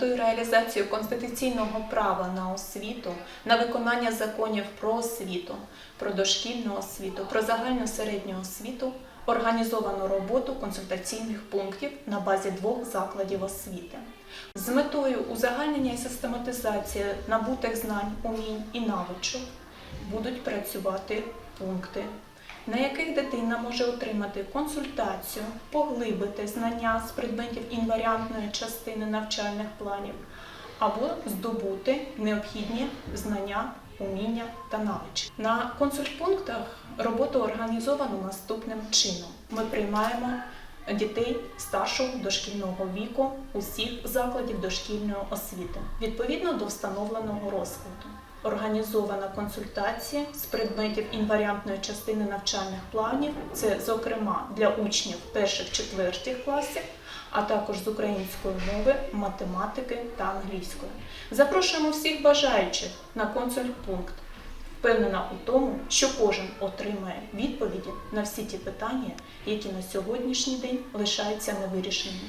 реалізацію конституційного права на освіту, на виконання законів про освіту, про дошкільну освіту, про загальну середню освіту організовано роботу консультаційних пунктів на базі двох закладів освіти. З метою узагальнення і систематизації набутих знань, умінь і навичок будуть працювати пункти, на яких дитина може отримати консультацію, поглибити знання з предметів інваріантної частини навчальних планів або здобути необхідні знання, уміння та навички. На консультпунктах роботу організована наступним чином: ми приймаємо дітей старшого дошкільного віку усіх закладів дошкільної освіти відповідно до встановленого розкладу. Організована консультація з предметів інваріантної частини навчальних планів, це, зокрема, для учнів перших-четвертих класів, а також з української мови, математики та англійської. Запрошуємо всіх бажаючих на консультпункт. Впевнена у тому, що кожен отримає відповіді на всі ті питання, які на сьогоднішній день лишаються невирішеними.